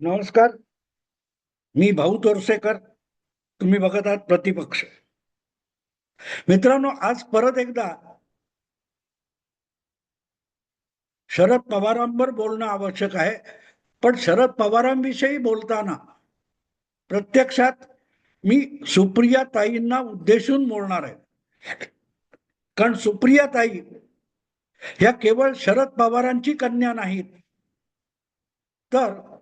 नमस्कार. मी भाऊ तोरसेकर. तुम्ही बघत आहात प्रतिपक्ष. मित्रांनो आज परत एकदा शरद पवारांवर बोलणं आवश्यक आहे. पण शरद पवारांविषयी बोलताना प्रत्यक्षात मी सुप्रिया ताईंना उद्देशून बोलणार आहे. कारण सुप्रिया ताई ह्या केवळ शरद पवारांची कन्या नाहीत. तर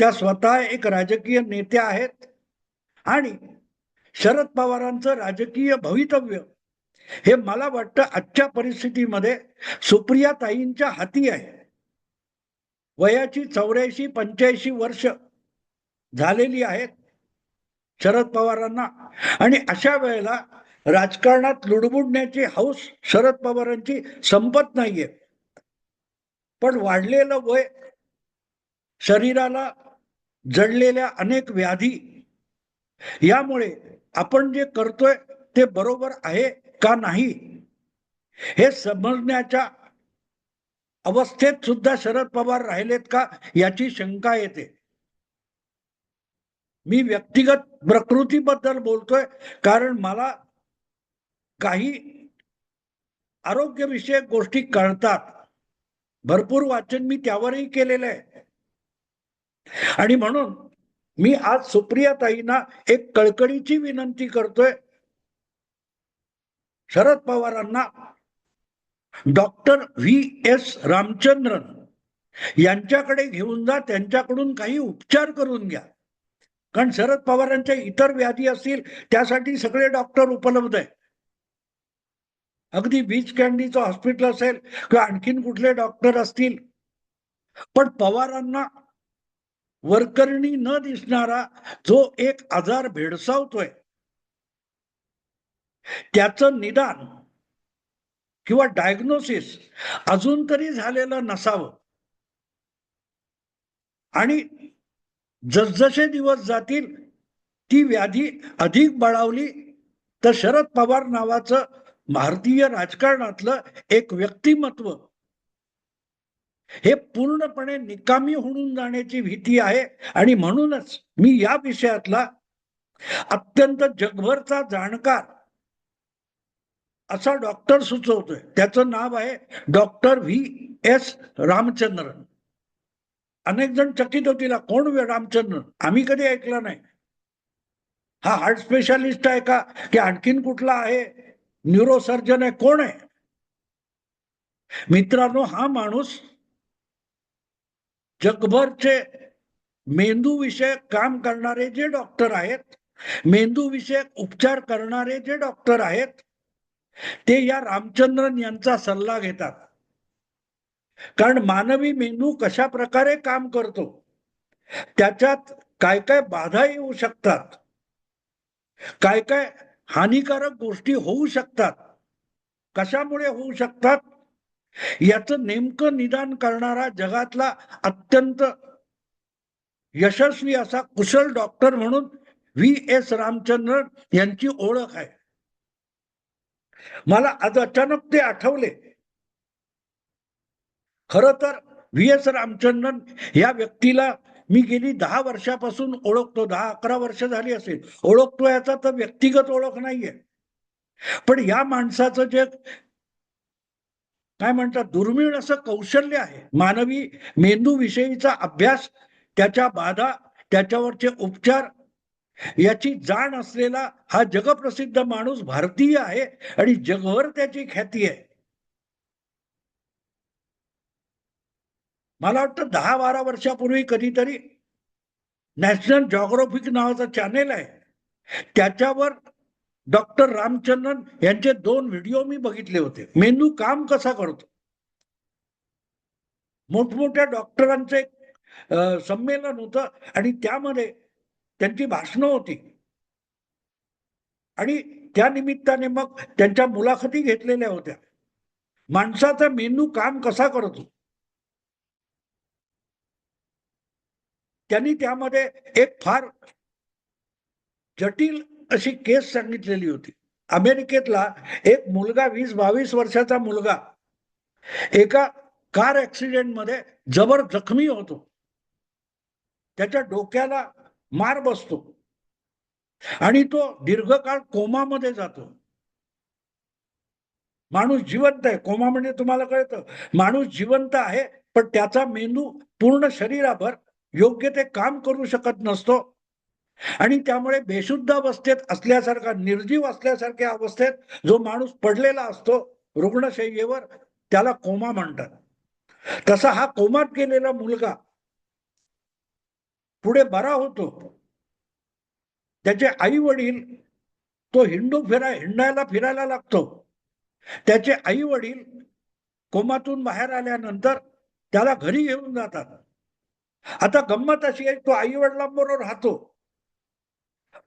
त्या स्वतः एक राजकीय नेत्या आहेत. आणि शरद पवारांचं राजकीय भवितव्य हे मला वाटतं आजच्या परिस्थितीमध्ये सुप्रिया ताईंच्या हाती आहे. वयाची चौऱ्याऐंशी पंच्याऐंशी वर्ष झालेली आहेत शरद पवारांना. आणि अशा वेळेला राजकारणात लुडबुडण्याची हौस शरद पवारांची संपत नाहीये. पण वाढलेलं वय शरीराला जडलेल्या अनेक व्याधी. यामुळे आपण जे करतोय ते बरोबर आहे का नाही? हे समजण्याच्या अवस्थेत सुद्धा शरद पवार राहिलेत का याची शंका येते. मी व्यक्तिगत प्रकृतीबद्दल बोलतोय कारण मला काही आरोग्यविषयक गोष्टी कळतात. भरपूर वाचन मी त्यावरही केलेलं आहे. आणि म्हणून मी आज सुप्रिया ताईंना एक कळकळीची विनंती करतोय. शरद पवारांना डॉक्टर व्ही एस रामचंद्रन यांच्याकडे घेऊन जा त्यांच्याकडून काही उपचार करून घ्या. कारण शरद पवारांच्या इतर व्याधी असतील त्यासाठी सगळे डॉक्टर उपलब्ध आहे अगदी बीच कॅन्डीचं हॉस्पिटल असेल किंवा आणखीन कुठले डॉक्टर असतील. पण पवारांना वरकरणी न दिसणारा जो एक आजार भेडसावतोय त्याचं निदान किंवा डायग्नोसिस अजून तरी झालेलं नसावं. आणि जसजसे दिवस जातील ती व्याधी अधिक बळावली तर शरद पवार नावाचं भारतीय राजकारणातलं एक व्यक्तिमत्व हे पूर्णपणे निकामी होऊन जाण्याची भीती आहे. आणि म्हणूनच मी या विषयातला अत्यंत जगभरचा जाणकार असा डॉक्टर सुचवतोय. त्याचं नाव आहे डॉक्टर व्ही. एस. रामचंद्रन. अनेक जण चकित होतील कोण रामचंद्रन? आम्ही कधी ऐकलं नाही. हा हार्ट स्पेशालिस्ट आहे का? की आणखीन कुठला आहे? न्यूरोसर्जन आहे? कोण आहे? मित्रांनो हा माणूस जगभरचे मेंदू विषयक काम करणारे जे डॉक्टर आहेत मेंदू विषयक उपचार करणारे जे डॉक्टर आहेत ते या रामचंद्रन यांचा सल्ला घेतात. कारण मानवी मेंदू कशा प्रकारे काम करतो त्याच्यात काय काय बाधा येऊ शकतात काय काय हानिकारक गोष्टी होऊ शकतात कशामुळे होऊ शकतात याचं नेमकं निदान करणारा जगातला अत्यंत यशस्वी असा कुशल डॉक्टर म्हणून व्ही एस रामचंद्रन यांची ओळख आहे. मला आज अचानक ते आठवले. खर तर व्ही एस रामचंद्रन या व्यक्तीला मी गेली दहा वर्षापासून ओळखतो दहा अकरा वर्ष झाली असेल. ओळखतो याचा तर व्यक्तिगत ओळख नाहीये. पण या माणसाचं जे काय म्हणतात? दुर्मिळ असं कौशल्य आहे. मानवी मेंदू विषयीचा अभ्यास त्याच्या बाधा त्याच्यावरचे उपचार याची जाण असलेला हा जगप्रसिद्ध माणूस भारतीय आहे आणि जगभर त्याची ख्याती आहे. मला वाटतं दहा बारा वर्षापूर्वी कधीतरी नॅशनल जॉग्राफिक नावाचं चॅनेल आहे. त्याच्यावर डॉक्टर रामचंद्रन यांचे दोन व्हिडिओ मी बघितले होते. मेंदू काम कसा करतो? मोठमोठ्या डॉक्टरांचं एक संमेलन होतं आणि त्यामध्ये त्यांची भाषणं होती. आणि त्या निमित्ताने मग त्यांच्या मुलाखती घेतलेल्या होत्या. माणसाचा मेंदू काम कसा करतो? त्यांनी त्यामध्ये एक फार जटिल अशी केस सांगितलेली होती. अमेरिकेतला एक मुलगा वीस बावीस वर्षाचा मुलगा एका कार ऍक्सिडेंटमध्ये जबर जखमी होतो. त्याच्या डोक्याला मार बसतो आणि तो दीर्घकाळ कोमामध्ये जातो. माणूस जिवंत आहे. कोमा म्हणजे तुम्हाला कळतं. माणूस जिवंत आहे पण त्याचा मेंदू पूर्ण शरीराभर योग्य ते काम करू शकत नसतो. आणि त्यामुळे बेशुद्ध अवस्थेत असल्यासारखा निर्जीव असल्यासारख्या अवस्थेत जो माणूस पडलेला असतो रुग्णशय्येवर त्याला कोमा म्हणतात. तसा हा कोमात गेलेला मुलगा पुढे बरा होतो. त्याचे आई वडील तो हिंडू फिराय हिंडायला फिरायला लागतो. त्याचे आई वडील कोमातून बाहेर आल्यानंतर त्याला घरी घेऊन जातात. आता गंमत अशी आहे तो आई वडिलांबरोबर राहतो.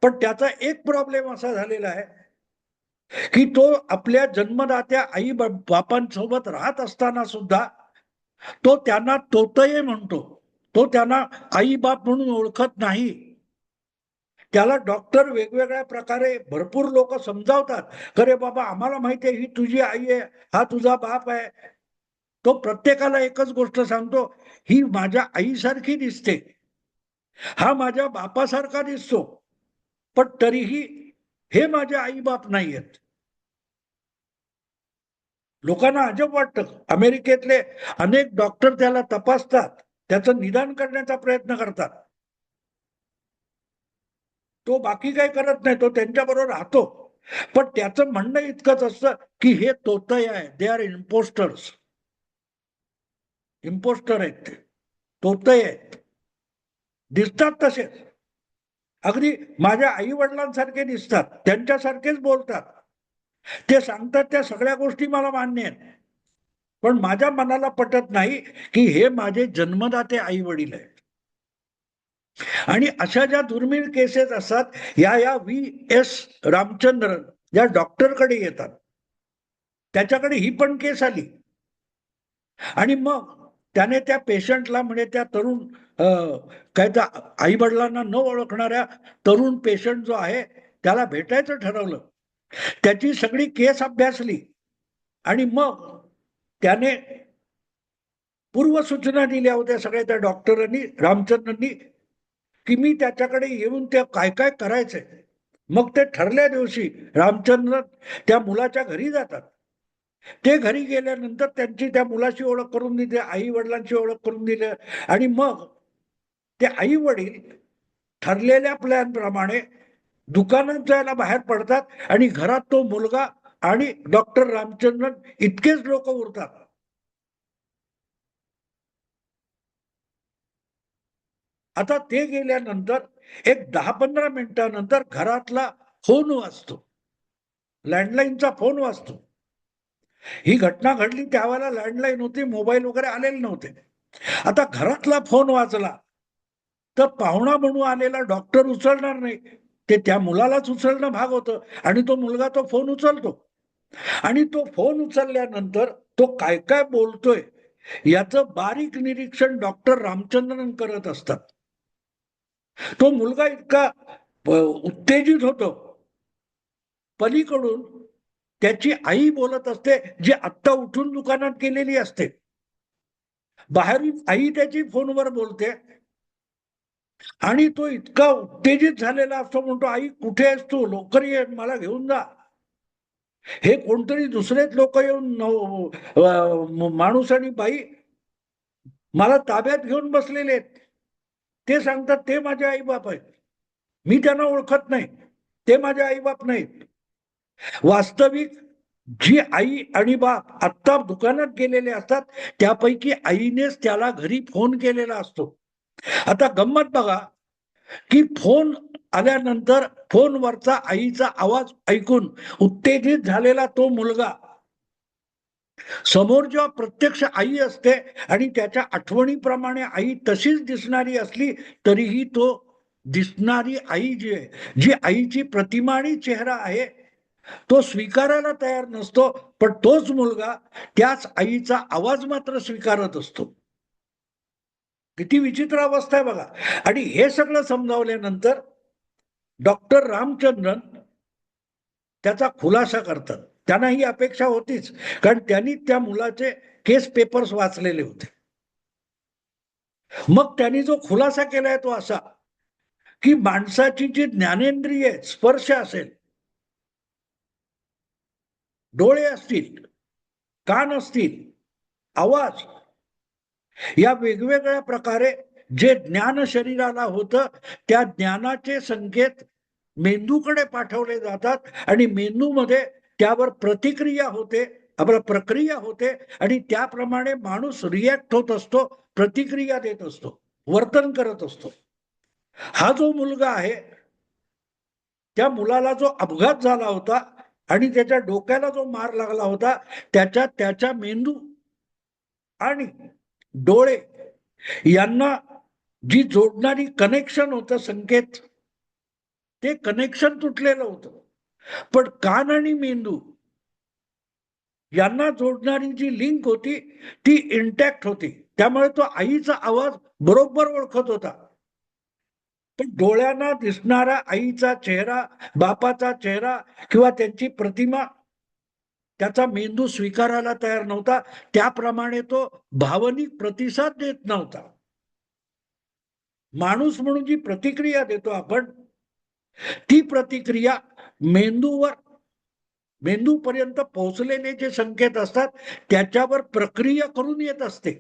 पण त्याचा एक प्रॉब्लेम असा झालेला आहे की तो आपल्या जन्मदात्या आई बापांसोबत राहत असताना सुद्धा तो त्यांना तोतये म्हणतो. तो त्यांना आई बाप म्हणून ओळखत नाही. त्याला डॉक्टर वेगवेगळ्या प्रकारे भरपूर लोक समजावतात. खरे बाबा आम्हाला माहिती आहे ही तुझी आई आहे हा तुझा बाप आहे. तो प्रत्येकाला एकच गोष्ट सांगतो ही माझ्या आईसारखी दिसते. हा माझ्या बापासारखा दिसतो. पण तरीही हे माझे आई बाप नाही आहेत लोकांना अजब वाटतं. अमेरिकेतले अनेक डॉक्टर त्याला तपासतात. त्याचं निदान करण्याचा प्रयत्न करतात. तो बाकी काही करत नाही तो त्यांच्याबरोबर राहतो. पण त्याचं म्हणणं इतकंच असतं की हे तोतय आहे. दे आर इम्पोस्टर्स इम्पोस्टर आहेत ते. तोतय आहेत. दिसतात तसेच. अगदी माझ्या आई वडिलांसारखे दिसतात त्यांच्यासारखेच बोलतात. ते सांगतात त्या सगळ्या गोष्टी मला मान्य आहेत. पण माझ्या मनाला पटत नाही की हे माझे जन्मदाते आई वडील आहेत. आणि अशा ज्या दुर्मिळ केसेस असतात या या व्ही एस रामचंद्रन या डॉक्टरकडे येतात. त्याच्याकडे ही पण केस आली. आणि मग त्याने त्या पेशंटला म्हणजे त्या तरुण काय तर आई वडिलांना न ओळखणाऱ्या तरुण पेशंट जो आहे त्याला भेटायचं ठरवलं. त्याची सगळी केस अभ्यासली आणि मग त्याने पूर्वसूचना दिल्या होत्या सगळ्या त्या डॉक्टरांनी रामचंद्रांनी की मी त्याच्याकडे येऊन ते काय काय करायचंय. मग ते ठरल्या दिवशी रामचंद्र त्या मुलाच्या घरी जातात. ते घरी गेल्यानंतर त्यांची त्या मुलाची ओळख करून दिली आई वडिलांची ओळख करून दिली आणि मग ते आई वडील ठरलेल्या प्लॅन प्रमाणे दुकानात जायला बाहेर पडतात आणि घरात तो मुलगा आणि डॉक्टर रामचंद्रन इतकेच लोक उरतात. आता ते गेल्यानंतर एक दहा पंधरा मिनिटानंतर घरातला फोन वाजतो. लँडलाईनचा फोन वाजतो. ही घटना घडली त्यावेळेला लँडलाईन होती मोबाईल वगैरे आलेले नव्हते. आता घरातला फोन वाजला. तर पाहुणा म्हणून आलेला डॉक्टर उचलणार नाही. ते त्या मुलालाच उचलणं भाग होतं. आणि तो मुलगा तो फोन उचलतो. आणि तो फोन उचलल्यानंतर तो काय काय बोलतोय याचं बारीक निरीक्षण डॉक्टर रामचंद्रन करत असतात. तो मुलगा इतका उत्तेजित होतो. पलीकडून त्याची आई बोलत असते जी आत्ता उठून दुकानात गेलेली असते. बाहेरून आई त्याची फोनवर बोलते. आणि तो इतका उत्तेजित झालेला असतो म्हणतो आई कुठे आहेस तू? लवकर ये मला घेऊन जा. हे कोणतरी दुसरेच लोक येऊन माणूस आणि बाई मला ताब्यात घेऊन बसलेले आहेत. ते सांगतात ते माझे आई बाप आहेत. मी त्यांना ओळखत नाही. ते माझे आई बाप नाहीत. वास्तविक जी आई आणि बाप आत्ता दुकानात गेलेले असतात त्यापैकी आईनेच त्याला घरी फोन केलेला असतो. आता गंमत बघा की फोन आल्यानंतर फोनवरचा आईचा आवाज ऐकून उत्तेजित झालेला तो मुलगा. समोर जेव्हा प्रत्यक्ष आई असते आणि त्याच्या आठवणीप्रमाणे आई तशीच दिसणारी असली तरीही तो दिसणारी आई जी आहे जी आईची प्रतिमा आणि चेहरा आहे तो स्वीकारायला तयार नसतो पण तोच मुलगा त्याच आईचा आवाज मात्र स्वीकारत असतो. किती विचित्र अवस्था आहे बघा. आणि हे सगळं समजावल्यानंतर डॉक्टर रामचंद्रन त्याचा खुलासा करतात. त्यांना ही अपेक्षा होतीच. कारण त्यांनी त्या मुलाचे केस पेपर्स वाचलेले होते. मग त्यांनी जो खुलासा केलाय तो असा की माणसाची जी ज्ञानेंद्रिय स्पर्श असेल डोळे असतील कान असतील आवाज या वेगवेगळ्या प्रकारे जे ज्ञान शरीराला होतं त्या ज्ञानाचे संकेत मेंदूकडे पाठवले जातात आणि मेंदूमध्ये त्यावर प्रतिक्रिया होते आपला प्रक्रिया होते आणि त्याप्रमाणे माणूस रिॲक्ट होत असतो प्रतिक्रिया देत असतो वर्तन करत असतो. हा जो मुलगा आहे त्या मुलाला जो अपघात झाला होता आणि त्याच्या डोक्याला जो मार लागला होता त्याच्या त्याच्या मेंदू आणि डोळे. यांना जी जोडणारी कनेक्शन होतं संकेत ते कनेक्शन तुटलेलं होतं. पण कान आणि मेंदू यांना जोडणारी जी लिंक होती ती इंटॅक्ट होती. त्यामुळे तो आईचा आवाज बरोबर ओळखत होता. पण डोळ्यांना दिसणारा आईचा चेहरा बापाचा चेहरा किंवा त्यांची प्रतिमा त्याचा मेंदू स्वीकारायला तयार नव्हता. त्याप्रमाणे तो भावनिक प्रतिसाद देत नव्हता. माणूस म्हणून जी प्रतिक्रिया देतो आपण ती प्रतिक्रिया मेंदूवर मेंदूपर्यंत पोहोचलेले जे संकेत असतात त्याच्यावर प्रक्रिया करून येत असते.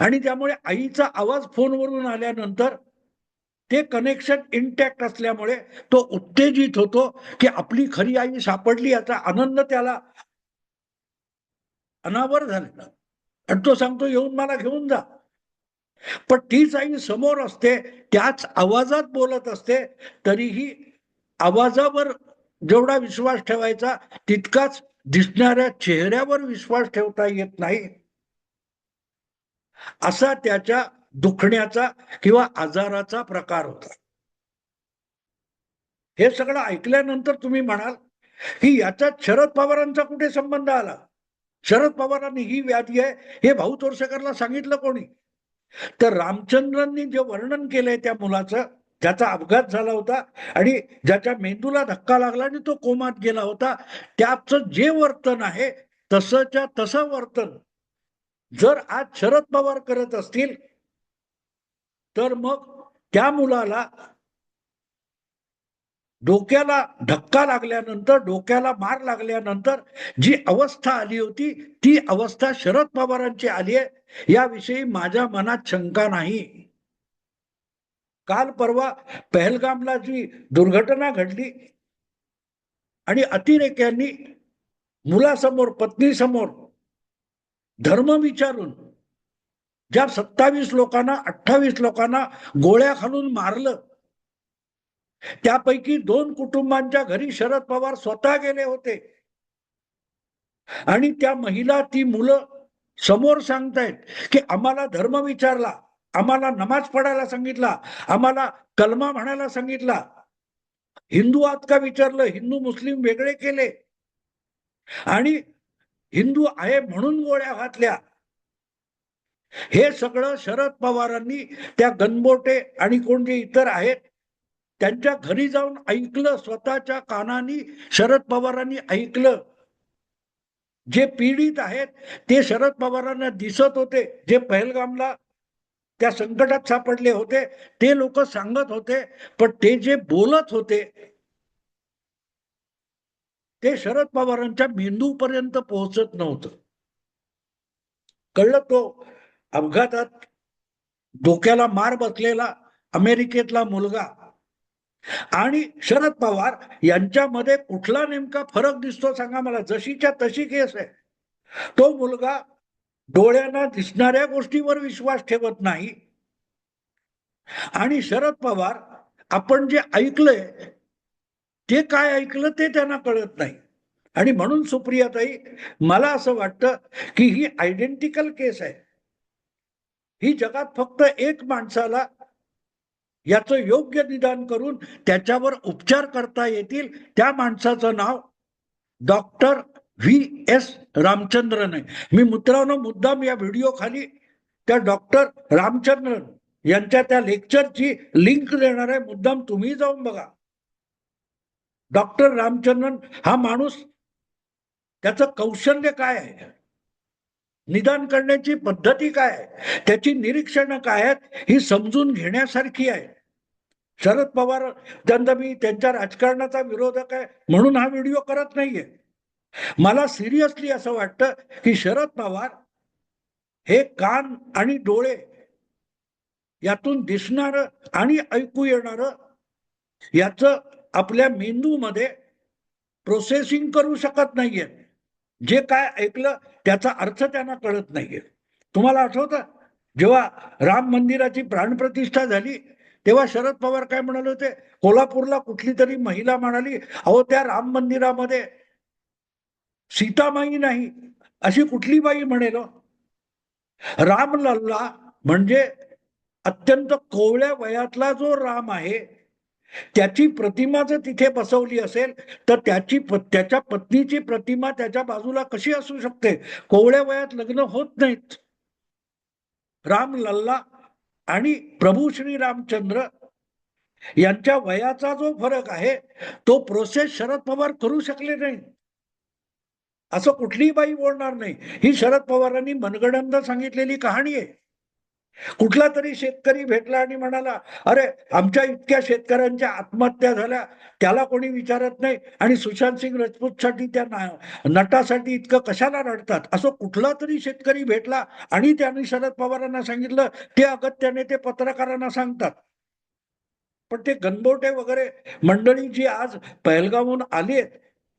आणि त्यामुळे आईचा आवाज फोनवरून आल्यानंतर ते कनेक्शन इंटॅक्ट असल्यामुळे तो उत्तेजित होतो की आपली खरी आई सापडली याचा आनंद त्याला अनावर झालेला. आणि तो सांगतो येऊन मला घेऊन जा. पण तीच आई समोर असते त्याच आवाजात बोलत असते तरीही आवाजावर जेवढा विश्वास ठेवायचा तितकाच दिसणाऱ्या चेहऱ्यावर विश्वास ठेवता येत नाही. असा त्याच्या दुखण्याचा किंवा आजाराचा प्रकार होता. हे सगळं ऐकल्यानंतर तुम्ही म्हणाल की याच्यात शरद पवारांचा कुठे संबंध आला? शरद पवारांनी ही व्याधी आहे हे भाऊ तोरसेकरला सांगितलं कोणी? तर रामचंद्रांनी जे वर्णन केलंय त्या मुलाचं ज्याचा अपघात झाला होता आणि ज्याच्या मेंदूला धक्का लागला आणि तो कोमात गेला होता त्याचं जे वर्तन आहे तसंच्या तसं वर्तन जर आज शरद पवार करत असतील तर मग त्या मुलाला डोक्याला धक्का लागल्यानंतर डोक्याला मार लागल्यानंतर जी अवस्था आली होती ती अवस्था शरद पवारांची आली आहे. याविषयी माझ्या मनात शंका नाही. काल परवा पहलगामला जी दुर्घटना घडली आणि अतिरेक्यांनी मुलासमोर पत्नीसमोर धर्म विचारून ज्या सत्तावीस लोकांना अठ्ठावीस लोकांना गोळ्या खालून मारलं त्यापैकी दोन कुटुंबांच्या घरी शरद पवार स्वतः गेले होते. आणि त्या महिला ती मुलं समोर सांगतायत की आम्हाला धर्म विचारला आम्हाला नमाज पडायला सांगितला आम्हाला कलमा म्हणायला सांगितला. हिंदू आत का विचारलं? हिंदू मुस्लिम वेगळे केले. आणि हिंदू आहे म्हणून गोळ्या घातल्या. हे सगळं शरद पवारांनी त्या गणबोटे आणि कोण जे इतर आहेत त्यांच्या घरी जाऊन ऐकलं स्वतःच्या कानानी शरद पवारांनी ऐकलं. जे पीडित आहेत ते शरद पवारांना दिसत होते जे पहलगामला त्या संकटात सापडले होते ते लोक सांगत होते पण ते जे बोलत होते ते शरद पवारांच्या मेंदूपर्यंत पोहोचत नव्हतं. कळलं तो अपघातात डोक्याला मार बसलेला अमेरिकेतला मुलगा आणि शरद पवार यांच्यामध्ये कुठला नेमका फरक दिसतो सांगा मला. जशीच्या तशी केस आहे. तो मुलगा डोळ्यांना दिसणाऱ्या गोष्टीवर विश्वास ठेवत नाही. आणि शरद पवार आपण जे ऐकलंय ते काय ऐकलं ते त्यांना कळत नाही. आणि म्हणून सुप्रियाताई मला असं वाटतं की ही आयडेंटिकल केस आहे. ही जगात फक्त एक माणसाला याचं योग्य निदान करून त्याच्यावर उपचार करता येतील त्या माणसाचं नाव डॉक्टर व्ही एस रामचंद्रन आहे. मी मित्रांनो मुद्दाम या व्हिडिओ खाली त्या डॉक्टर रामचंद्रन यांच्या त्या लेक्चरची लिंक देणार आहे. मुद्दाम तुम्ही जाऊन बघा. डॉक्टर रामचंद्रन हा माणूस त्याचं कौशल्य काय आहे? निदान करण्याची पद्धती काय आहे? त्याची निरीक्षणं काय आहेत? ही समजून घेण्यासारखी आहे. शरद पवार त्यांचा मी त्यांच्या राजकारणाचा विरोधक आहे म्हणून हा व्हिडिओ करत नाहीये. मला सिरियसली असं वाटतं की शरद पवार हे कान आणि डोळे यातून दिसणार आणि ऐकू येणार याचं आपल्या मेंदूमध्ये प्रोसेसिंग करू शकत नाहीये जे काय ऐकलं त्याचा अर्थ त्यांना कळत नाहीये. तुम्हाला आठवतं? जेव्हा राम मंदिराची प्राणप्रतिष्ठा झाली तेव्हा शरद पवार काय म्हणाले होते? कोल्हापूरला कुठली तरी महिला म्हणाली अहो त्या राम मंदिरामध्ये सीतामाई नाही. अशी कुठली बाई म्हणेल? राम लल्ला म्हणजे अत्यंत कोवळ्या वयातला जो राम आहे त्याची प्रतिमा जर तिथे बसवली असेल तर त्याची त्याच्या पत्नीची प्रतिमा त्याच्या बाजूला कशी असू शकते? कोवळ्या वयात लग्न होत नाहीत. राम लल्ला आणि प्रभू श्री रामचंद्र यांच्या वयाचा जो फरक आहे तो प्रोसेस शरद पवार करू शकले नाही. असं कुठलीही बाई बोलणार नाही. ही शरद पवारांनी मनगडंद सांगितलेली कहाणी आहे. कुठला तरी शेतकरी भेटला आणि म्हणाला अरे आमच्या इतक्या शेतकऱ्यांच्या आत्महत्या झाल्या त्याला कोणी विचारत नाही आणि सुशांत सिंग राजपूतसाठी त्या ना- नटासाठी इतकं कशाला रडतात? असं कुठला तरी शेतकरी भेटला आणि त्यांनी शरद पवारांना सांगितलं ते अगत्याने ते पत्रकारांना सांगतात. पण ते गणबोटे वगैरे मंडळी जी आज पहलगावहून आली आहेत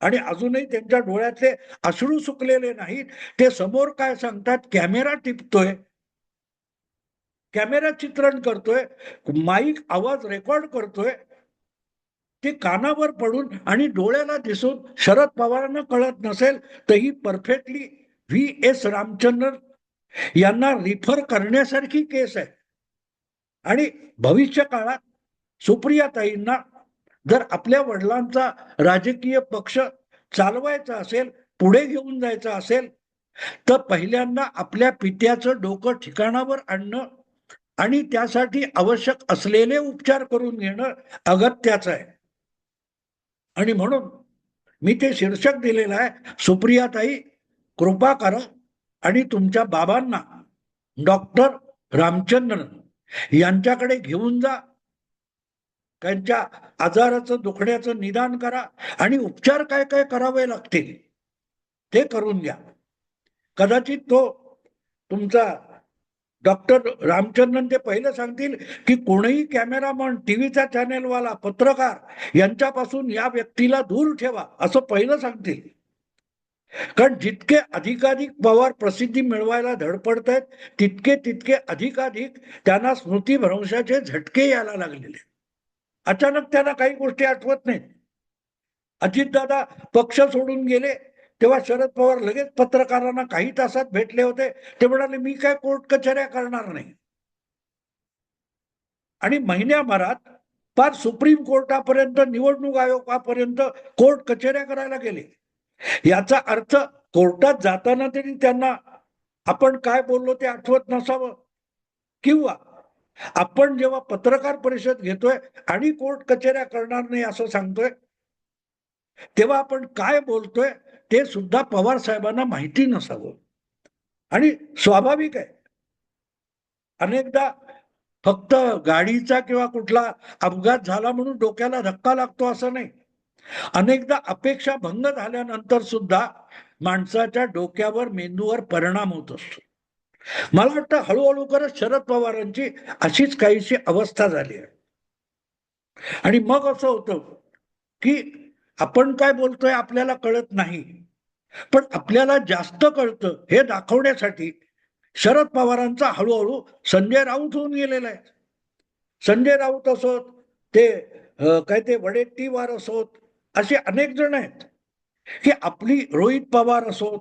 आणि अजूनही त्यांच्या डोळ्यातले अश्रू सुकलेले नाहीत. ते समोर काय सांगतात? कॅमेरा टिपतोय. कॅमेरा चित्रण करतोय माईक आवाज रेकॉर्ड करतोय ते कानावर पडून आणि डोळ्याला दिसून शरद पवारांना कळत नसेल तर ही परफेक्टली व्ही एस रामचंद्रन यांना रिफर करण्यासारखी केस आहे. आणि भविष्य काळात सुप्रियाताईंना जर आपल्या वडिलांचा राजकीय पक्ष चालवायचा असेल पुढे घेऊन जायचा असेल तर पहिल्यांदा आपल्या पित्याचं डोकं ठिकाणावर आणणं आणि त्यासाठी आवश्यक असलेले उपचार करून घेणं अगत्याचं आहे. आणि म्हणून मी ते शीर्षक दिलेलं आहे सुप्रियाताई कृपा करा आणि तुमच्या बाबांना डॉक्टर रामचंद्रन यांच्याकडे घेऊन जा. त्यांच्या आजाराचं दुखण्याचं निदान करा आणि उपचार काय काय करावे लागतील ते करून घ्या. कदाचित तो तुमचा डॉक्टर रामचंद्रन ते पहिलं सांगतील की कोणीही कॅमेरामन टीव्हीचा चॅनेलवाला पत्रकार यांच्यापासून या व्यक्तीला दूर ठेवा असं पहिलं सांगतील. कारण जितके अधिकाधिक पवार प्रसिद्धी मिळवायला धडपडत आहेत तितके तितके अधिकाधिक त्यांना स्मृतीभ्रंशाचे झटके यायला लागलेले अचानक त्यांना काही गोष्टी आठवत नाहीत. अजितदादा पक्ष सोडून गेले तेव्हा शरद पवार लगेच पत्रकारांना काही तासात भेटले होते. ते म्हणाले मी काय कोर्ट कचऱ्या करणार नाही. आणि महिन्याभरात फार सुप्रीम कोर्टापर्यंत निवडणूक आयोगापर्यंत कोर्ट कचऱ्या करायला गेले. याचा अर्थ कोर्टात जाताना तरी त्यांना आपण काय बोललो ते आठवत नसावं. किंवा आपण जेव्हा पत्रकार परिषद घेतोय आणि कोर्ट कचऱ्या करणार नाही असं सांगतोय तेव्हा आपण काय बोलतोय ते सुद्धा पवार साहेबांना माहिती नसावं. आणि स्वाभाविक आहे. अनेकदा फक्त गाडीचा किंवा कुठला अपघात झाला म्हणून डोक्याला धक्का लागतो असं नाही. अनेकदा अपेक्षा भंग झाल्यानंतर सुद्धा माणसाच्या डोक्यावर मेंदूवर परिणाम होत असतो. मला वाटतं हळूहळू करत शरद पवारांची अशीच काहीशी अवस्था झाली आहे. आणि मग असं होतं की आपण काय बोलतोय आपल्याला कळत नाही. पण आपल्याला जास्त कळतं हे दाखवण्यासाठी शरद पवारांचा हळूहळू संजय राऊत होऊन गेलेला आहे. संजय राऊत असोत ते काय ते वडेट्टीवार असोत असे अनेक जण आहेत. की आपली रोहित पवार असोत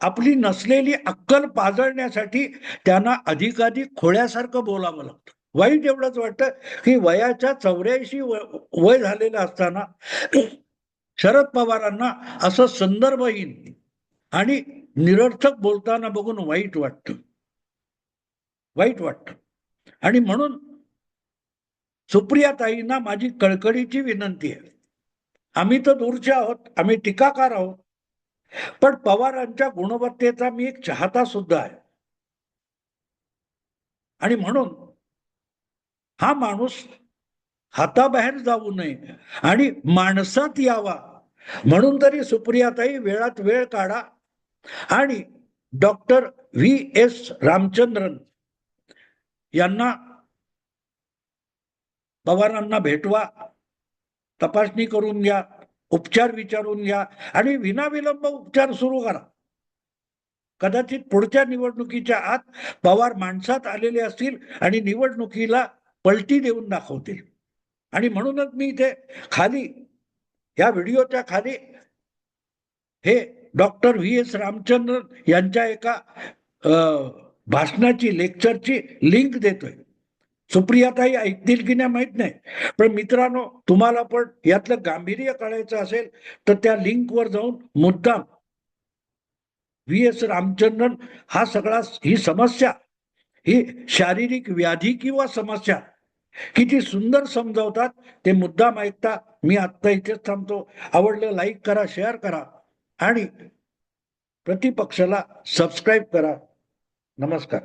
आपली नसलेली अक्कल पाजळण्यासाठी त्यांना अधिकाधिक खोळ्यासारखं बोलावं लागतं. वाईट एवढंच वाटतं की वयाच्या चौऱ्याऐंशी वय झालेलं असताना शरद पवारांना असं संदर्भहीन आणि निरर्थक बोलताना बघून वाईट वाटत. वाईट वाटत. आणि म्हणून सुप्रियाताईंना माझी कळकळीची विनंती आहे. आम्ही तर दूरचे आहोत आम्ही टीकाकार आहोत. पण पवारांच्या गुणवत्तेचा मी एक चाहता सुद्धा आहे. आणि म्हणून हा माणूस हाताबाहेर जाऊ नये आणि माणसात यावा. म्हणून तरी सुप्रियाताई वेळात वेळ काढा. आणि डॉक्टर व्ही एस रामचंद्रन यांना पवारांना भेटवा. तपासणी करून घ्या उपचार विचारून घ्या आणि विनाविलंब उपचार सुरू करा. कदाचित पुढच्या निवडणुकीच्या आत पवार माणसात आलेले असतील आणि निवडणुकीला पलटी देऊन दाखवतील. आणि म्हणूनच मी इथे खाली या व्हिडिओच्या खाली हे डॉक्टर व्ही एस रामचंद्रन यांच्या एका भाषणाची लेक्चरची लिंक देतोय. सुप्रियाताई ऐकतील की नाही माहीत नाही. पण मित्रांनो तुम्हाला पण यातलं गांभीर्य कळायचं असेल तर त्या लिंकवर जाऊन मुद्दाम व्ही एस रामचंद्रन हा सगळा ही समस्या ही शारीरिक व्याधी किंवा समस्या किती सुंदर समजावतात. ते मुद्दाम ऐकता मी आत्ता इथेच थांबतो. आवडलं लाईक करा शेअर करा आणि प्रतिपक्षाला सबस्क्राईब करा. नमस्कार.